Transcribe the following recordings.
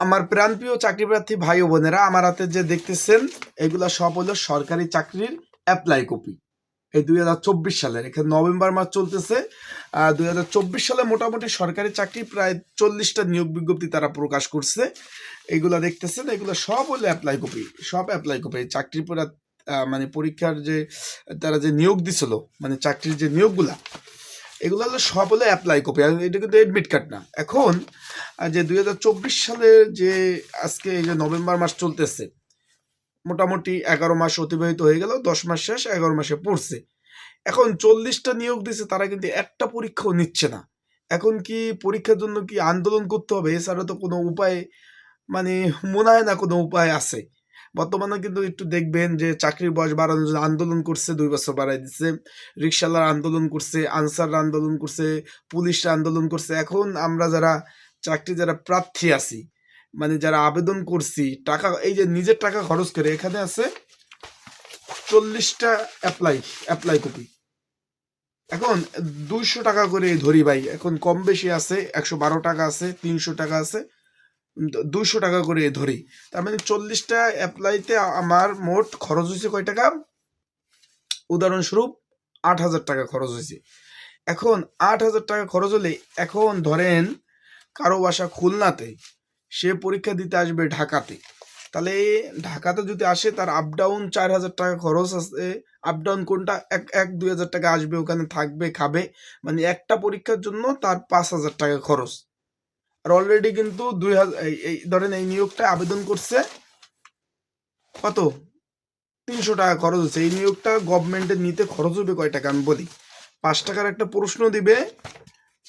আমার প্রাণপ্রিয় চাকরি প্রার্থী ভাই ও বোনেরা, আমার হাতে যে দেখতেছেন, এগুলা সব হলো সরকারি চাকরির অ্যাপ্লাই কপি এই দুই হাজার চব্বিশ সালের, এখানে নভেম্বর মাস চলতেছে। দুই হাজার চব্বিশ সালে মোটামুটি সরকারি চাকরি প্রায় চল্লিশটা নিয়োগ বিজ্ঞপ্তি তারা প্রকাশ করছে। এগুলা দেখতেছেন, এগুলো সব হলো অ্যাপ্লাই কপি সব অ্যাপ্লাই কপি চাকরি মানে পরীক্ষার যে, তারা যে নিয়োগ দিছিল মানে চাকরির যে নিয়োগগুলা এগুলো হলো সব হলো অ্যাপ্লাই কপি আর এটা কিন্তু এডমিট কার্ড না। এখন যে দুই হাজার চব্বিশ সালের যে আজকে এই যে নভেম্বর মাস চলতেছে, মোটামুটি এগারো মাস অতিবাহিত হয়ে গেল, দশ মাস শেষ, এগারো মাসে পড়ছে। এখন চল্লিশটা নিয়োগ দিছে, তারা কিন্তু একটা পরীক্ষাও নিচ্ছে না। এখন কি পরীক্ষার জন্য কি আন্দোলন করতে হবে এছাড়া তো কোনো উপায় মানে মনে হয় না কোনো উপায় আছে। বর্তমানে কিন্তু একটু দেখবেন যে চাকরির বয়স বাড়ানোর জন্য আন্দোলন করছে, দুই বছর বাড়াই দিচ্ছে। রিক্সালার আন্দোলন করছে, আনসাররা আন্দোলন করছে, পুলিশরা আন্দোলন করছে। এখন আমরা যারা চাকরি, যারা প্রার্থী আছি মানে যারা আবেদন করছি, টাকা, এই যে নিজের টাকা খরচ করে, এখানে আছে চল্লিশটা অ্যাপ্লাই অ্যাপ্লাই কপি এখন দুইশো টাকা করে ধরি ভাই, এখন কম বেশি আছে, একশো বারো টাকা আছে, তিনশো টাকা আছে। দুইশো টাকা করে ধরি। তার মানে চল্লিশটা অ্যাপ্লাইতে আমার মোট খরচ হয়েছে কয় টাকা? উদাহরণস্বরূপ আট হাজার টাকা খরচ হয়েছে। এখন আট হাজার টাকা খরচ হলে এখন ধরেন কারও বাসা খুলনাতে সে পরীক্ষা দিতে আসবে ঢাকাতে। তাহলে ঢাকাতে যদি আসে তার আপ ডাউন চার হাজার টাকা খরচ আছে। আপ ডাউন কোনটা? এক এক, দুই হাজার টাকা আসবে, ওখানে থাকবে, খাবে। মানে একটা পরীক্ষার জন্য তার পাঁচ হাজার টাকা খরচ। আর অলরেডি কিন্তু দুই হাজার এই- ধরেন এই নিয়োগটা আবেদন করছে কত? তিনশো টাকা খরচ হচ্ছে। এই নিয়োগটা গভর্নমেন্টের নিতে খরচ হবে কয় টাকা? আমি বলি, পাঁচ টাকার একটা প্রশ্ন দিবে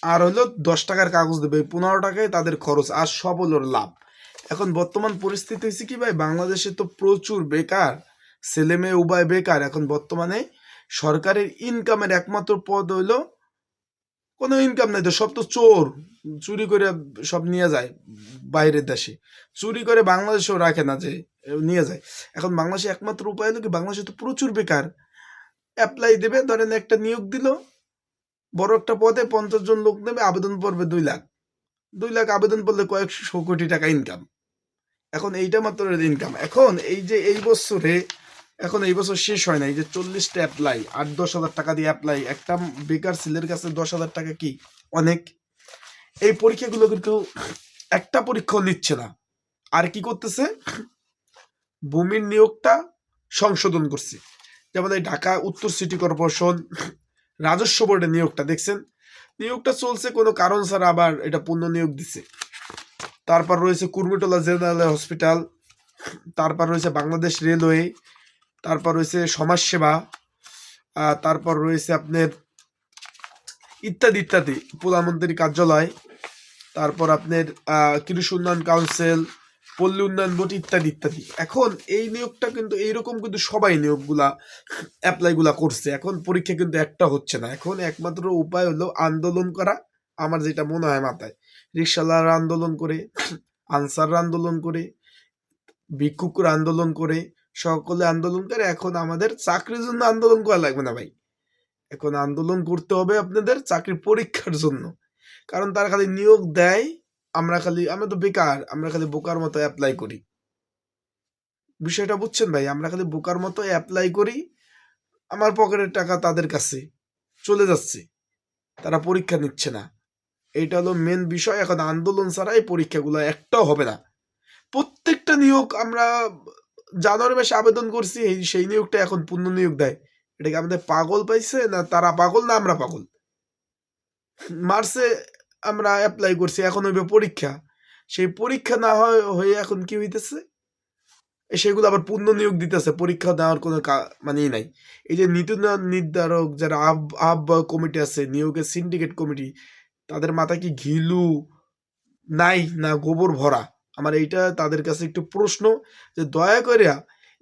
আর হলো দশ টাকার কাগজ দেবে। পনেরো টাকায় তাদের খরচ আর সব হলো লাভ। এখন বর্তমান পরিস্থিতি হয়েছে কি ভাই? বাংলাদেশে তো প্রচুর বেকার ছেলে মেয়ে উভয় বেকার। এখন বর্তমানে সরকারের ইনকামের একমাত্র পদ হইল কোনো ইনকাম নাই তো, সব তো চোর। চুরি করে সব নিয়ে যায় বাইরের দেশে। চুরি করে বাংলাদেশেও রাখে না যে নিয়ে যায়। এখন বাংলাদেশে একমাত্র উপায় হলো কি, বাংলাদেশে তো প্রচুর বেকার। অ্যাপ্লাই দেবে, ধরেন একটা নিয়োগ দিল, বড় একটা পদে পঞ্চাশ জন লোক নেবে, আবেদন পড়বে দুই লাখ। দুই লাখ আবেদন পড়লে কয়েকশো কোটি টাকা ইনকাম এখন এইটা মাত্র ইনকাম এখন এই যে এই বছরে এখন এই বছর শেষ হয় না এই যে চল্লিশটা অ্যাপ্লাই আট, দশ হাজার টাকা দিয়ে অ্যাপ্লাই একটা বেকার ছেলের কাছে দশ হাজার টাকা কি অনেক? এই পরীক্ষাগুলো কিন্তু একটা পরীক্ষাও নিচ্ছে না। আর কি করতেছে? ভূমির নিয়োগটা সংশোধন করছে। যেমন এই ঢাকা উত্তর সিটি কর্পোরেশন রাজস্ব বোর্ডের নিয়োগটা, দেখছেন? নিয়োগটা চলছে, কোনো কারণ ছাড়া আবার এটা পূর্ণ নিয়োগ দিছে। তারপর রয়েছে কুর্মিটোলা জেনারেল হসপিটাল, তারপর রয়েছে বাংলাদেশ রেলওয়ে তারপর রয়েছে সমাজসেবা তারপর রয়েছে আপনার ইত্যাদি ইত্যাদি, প্রধানমন্ত্রীর কার্যালয়, তারপর আপনার কৃষি উন্নয়ন কাউন্সিল, পল্লী উন্নয়ন বোর্ড ইত্যাদি ইত্যাদি। এখন এই নিয়োগটা কিন্তু, এইরকম কিন্তু সবাই নিয়োগগুলা, অ্যাপ্লাইগুলা করছে। এখন পরীক্ষা কিন্তু একটা হচ্ছে না। এখন একমাত্র উপায় হলো আন্দোলন করা, আমার যেটা মনে হয় মাথায়। রিক্সাওয়ালারা আন্দোলন করে, আনসাররা আন্দোলন করে, ভিক্ষুকরা আন্দোলন করে সকলে আন্দোলন করে, এখন আমাদের চাকরির জন্য আন্দোলন করা লাগবে না ভাই। এখন আন্দোলন করতে হবে আপনাদের চাকরির পরীক্ষার জন্য। কারণ তারা খালি নিয়োগ দেয়, আমরা খালি, আমরা তো বেকার, আমরা খালি বোকার মতো অ্যাপ্লাই করি। বিষয়টা বুঝছেন ভাই, আমরা খালি বোকার মতো অ্যাপ্লাই করি, আমার পকেটের টাকা তাদের কাছে চলে যাচ্ছে, তারা পরীক্ষা নিচ্ছে না। এটা হলো মেন বিষয়, এখন আন্দোলন ছাড়া এই পরীক্ষাগুলো একটাও হবে না। প্রত্যেকটা নিয়োগ আমরা জানুয়ারি মাসে আবেদন করছি সেই নিয়োগটা এখন পূর্ণ নিয়োগ দেয়। এটা কি আমাদের পাগল পাইছে না তারা পাগল না আমরা পাগল? মার্চে আমরা অ্যাপ্লাই করছি, এখন হইবে পরীক্ষা। সেই পরীক্ষা না হয় এখন কি হইতেছে? সেগুলো আবার পূর্ণ নিয়োগ দিতেছে, পরীক্ষা দেওয়ার কোনো মানেই নাই। এই যে নীতি নির্ধারক যারা আহ্ব- আহ্বায়ক কমিটি আছে, নিয়োগের সিন্ডিকেট কমিটি, তাদের মাথায় কি ঘিলু নাই না গোবর ভরা? আমার এইটা তাদের কাছে একটু প্রশ্ন যে দয়া করে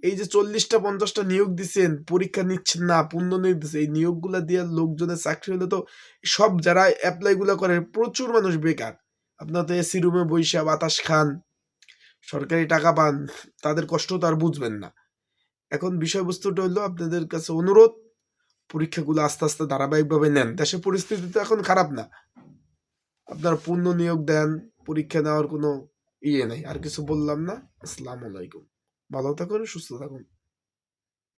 এই যে চল্লিশটা, পঞ্চাশটা নিয়োগ দিচ্ছেন পরীক্ষা নিচ্ছেন না, পূর্ণ নিয়োগ দিচ্ছে এই নিয়োগগুলো দিয়ে লোকজনের চাকরি হলে তো সব যারা অ্যাপ্লাইগুলো করে প্রচুর মানুষ বেকার। আপনার তো এসি রুমে বৈশা বাতাস খান, সরকারি টাকা পান, তাদের কষ্ট তো আর বুঝবেন না। এখন বিষয়বস্তুটা হলো আপনাদের কাছে অনুরোধ, পরীক্ষাগুলো আস্তে আস্তে ধারাবাহিকভাবে নেন। দেশের পরিস্থিতি তো এখন খারাপ না। আপনারা পূর্ণ নিয়োগ দেন, পরীক্ষা নেওয়ার কোনো ইয়ে নাই। আর কিছু বললাম না। আসসালামু আলাইকুম। ভালো থাকুন সুস্থ থাকুন।